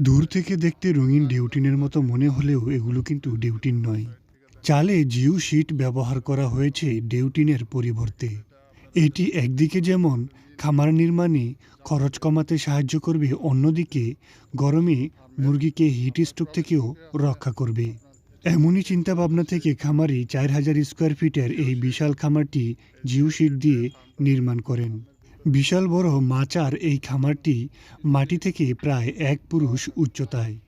দূর থেকে দেখতে রঙিন ডিউটিনের মতো মনে হলেও এগুলো কিন্তু ডিউটিন নয়। চালে জিও শিট ব্যবহার করা হয়েছে ডিউটিনের পরিবর্তে। এটি একদিকে যেমন খামার নির্মাণে খরচ কমাতে সাহায্য করবে, অন্যদিকে গরমে মুরগিকে হিট স্ট্রোক থেকেও রক্ষা করবে। এমনই চিন্তাভাবনা থেকে খামারি চার হাজার স্কোয়ার ফিটের এই বিশাল খামারটি জিও শিট দিয়ে নির্মাণ করেন। বিশাল বড় মাচার এই খামারটি মাটি থেকে প্রায় এক পুরুষ উচ্চতায়।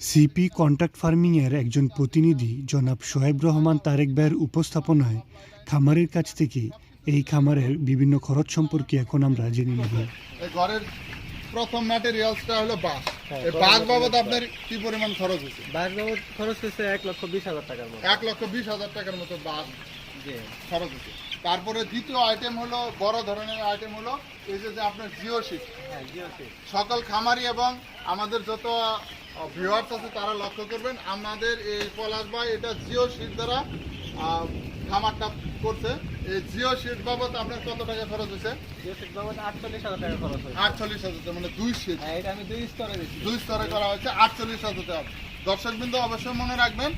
সিপি কন্ট্রাক্ট ফার্মিংয়ের একজন প্রতিনিধি জনাব সোহেব রহমান তারেক ভাইয়ের উপস্থাপনায় খামারের কাছ থেকে এই খামারের বিভিন্ন খরচ সম্পর্কে এখন আমরা জেনে নেব। এই ঘরের প্রথম ম্যাটেরিয়ালসটা হলো বাঁশ। হ্যাঁ, এই বাঁশ বাবদ আপনার কি পরিমাণ খরচ হয়েছে? বাস বাবদ খরচ হয়েছে এক লক্ষ বিশ হাজার টাকার মতো। এক লক্ষ বিশ হাজার টাকার মতো বাঁশ জি। খরচ হয়েছে। তারপরে দ্বিতীয় আইটেম হলো বড় ধরনের আইটেম হলো এই যে আপনার জিও শিট হ্যাঁ সকল খামারি এবং আমাদের যত ভিউয়ার্স আছে তারা লক্ষ্য করবেন আমাদের এই পলাশ ভাই এটা জিও শিট দ্বারা খামারটা করছে। এই জিও শিট বাবদ আপনার কত টাকা খরচ হয়েছে? জিও সিম বাবদ আটচল্লিশ হাজার টাকা খরচ হয়েছে। আটচল্লিশ হাজার মানে দুই শিট হ্যাঁ এটা আমি দুই স্তরে দুই স্তরে করা হয়েছে আটচল্লিশ হাজার টাকা। দর্শকবৃন্দ অবশ্যই মনে রাখবেন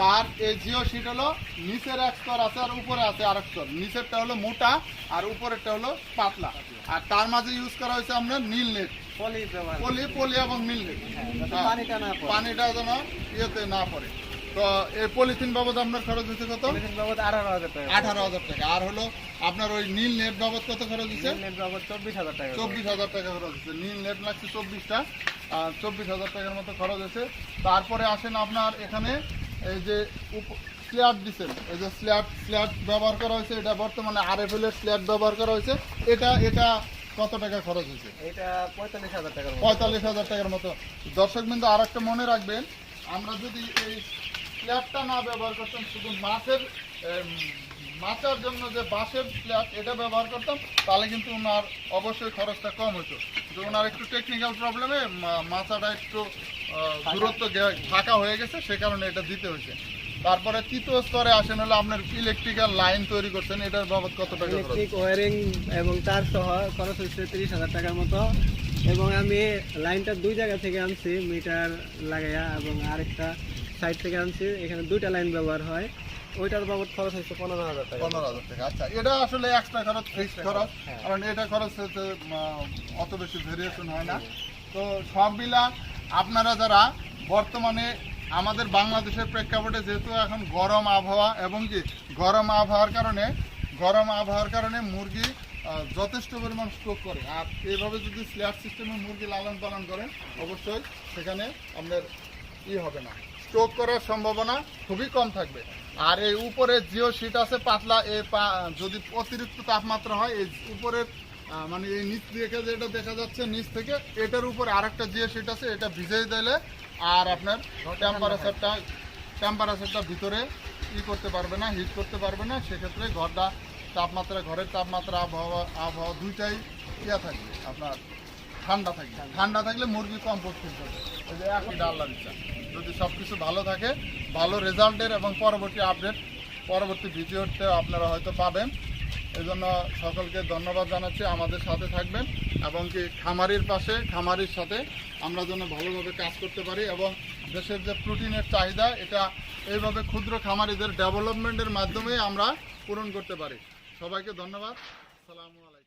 তার এই জিও শিট হলো নিচের এক স্তর আছে আর উপরে আছে আরেক স্তর। নিচেরটা হলো মোটা আর উপরেরটা হলো পাতলা। আর তার মাঝে ইউজ করা হয়েছে আপনার নীল নেট পলি পলি এবং নীল নেট হ্যাঁ, হ্যাঁ। পানিটা না পড়ে। পানিটা যেন ইয়েতে না পড়ে। তো এই পলিথিন বাবদ আপনার খরচ হয়েছে কত? বাবদ আঠারো হাজার টাকা। আঠারো হাজার টাকা। আর হলো আপনার ওই নীল নেট বাবদ কত খরচ হয়েছে? নেট বাবদ চব্বিশ হাজার টাকা চব্বিশ হাজার টাকা খরচ হচ্ছে নীল নেট লাগছে চব্বিশটা। আর চব্বিশ হাজার টাকার মতো খরচ হয়েছে। তারপরে আসেন আপনার এখানে এই যে স্ল্যাট দিচ্ছেন এই যে স্ল্যাট স্ল্যাট ব্যবহার করা হয়েছে এটা বর্তমানে আর এফ এর স্ল্যাট ব্যবহার করা হয়েছে। এটা এটা কত টাকা খরচ হয়েছে? এটা পঁয়তাল্লিশ হাজার টাকার মতো। পঁয়তাল্লিশ হাজার টাকার মতো। দর্শক বিন্দু আর একটা মনে রাখবেন আমরা যদি এই স্ল্যাবটা না ব্যবহার করতাম শুধু মাছের মাচার জন্য যে বাঁশের স্ল্যাব এটা ব্যবহার করতাম তাহলে কিন্তু ওনার অবশ্যই খরচটা কম হতো। তো ওনার একটু টেকনিক্যাল প্রবলেমে মাচাটা একটু দূরত্ব ফাঁকা হয়ে গেছে সে কারণে এটা দিতে হয়েছে। তারপরে তৃতীয় স্তরে আসেন হলো আপনার ইলেকট্রিক্যাল লাইন তৈরি করছেন এটার বাবদ কত টাকা খরচ? ইলেকট্রিক ওয়ারিং এবং তার সহ খরচ হচ্ছে তিরিশ হাজার টাকার মতো। এবং আমি লাইনটা দুই জায়গা থেকে আনছি মিটার লাগাইয়া এবং আরেকটা সাইড থেকে আনছি এখানে দুইটা লাইন ব্যবহার হয়। ওইটার বাবদ খরচ হচ্ছে পনেরো হাজার টাকা। পনেরো হাজার টাকা আচ্ছা এটা আসলে এক্সট্রা খরচ ফিক্সড খরচ হ্যাঁ। কারণ এটা খরচ হচ্ছে অত বেশি ভেরিয়েশন হয় না। তো সব মিলা আপনারা যারা বর্তমানে আমাদের বাংলাদেশের প্রেক্ষাপটে যেহেতু এখন গরম আবহাওয়া এবং কি গরম আবহাওয়ার কারণে, গরম আবহাওয়ার কারণে মুরগি যথেষ্ট পরিমাণ স্ট্রোক করে। আর এইভাবে যদি স্ল্যাব সিস্টেমে মুরগি লালন পালন করেন, অবশ্যই সেখানে আপনার ই হবে না। স্ট্রোক করার সম্ভাবনা খুবই কম থাকবে। আর এই উপরে জিও শিট আছে, পাতলা, এ যদি অতিরিক্ত তাপমাত্রা হয়, এই উপরের মানে এই নিচ থেকে যেটা দেখা যাচ্ছে, নিচ থেকে, এটার উপরে আরেকটা যে শিট আছে, এটা ভিজে দিলে আর আপনার টেম্পারেচারটা টেম্পারেচারটা ভিতরে ই করতে পারবে না হিট করতে পারবে না। সেক্ষেত্রে ঘরটা, তাপমাত্রা, ঘরের তাপমাত্রা, আবহাওয়া আবহাওয়া দুইটাই ইয়া থাকবে, আপনার ঠান্ডা থাকবে। ঠান্ডা থাকলে মুরগি করবে এই যে এখন আল্লাহর ইচ্ছা। যদি সব কিছু ভালো থাকে, ভালো রেজাল্টের এবং পরবর্তী আপডেট পরবর্তী ভিডিওতে আপনারা হয়তো পাবেন। এই জন্য সকলকে ধন্যবাদ জানাচ্ছি আমাদের সাথে থাকবেন এবং কি খামারির পাশে, খামারির সাথে আমরা যেন ভালোভাবে কাজ করতে পারি এবং দেশের যে প্রোটিনের চাহিদা, এটা এইভাবে ক্ষুদ্র খামারিদের ডেভেলপমেন্টের মাধ্যমে আমরা পূরণ করতে পারি। সবাইকে ধন্যবাদ। সালামু আলাইকুম।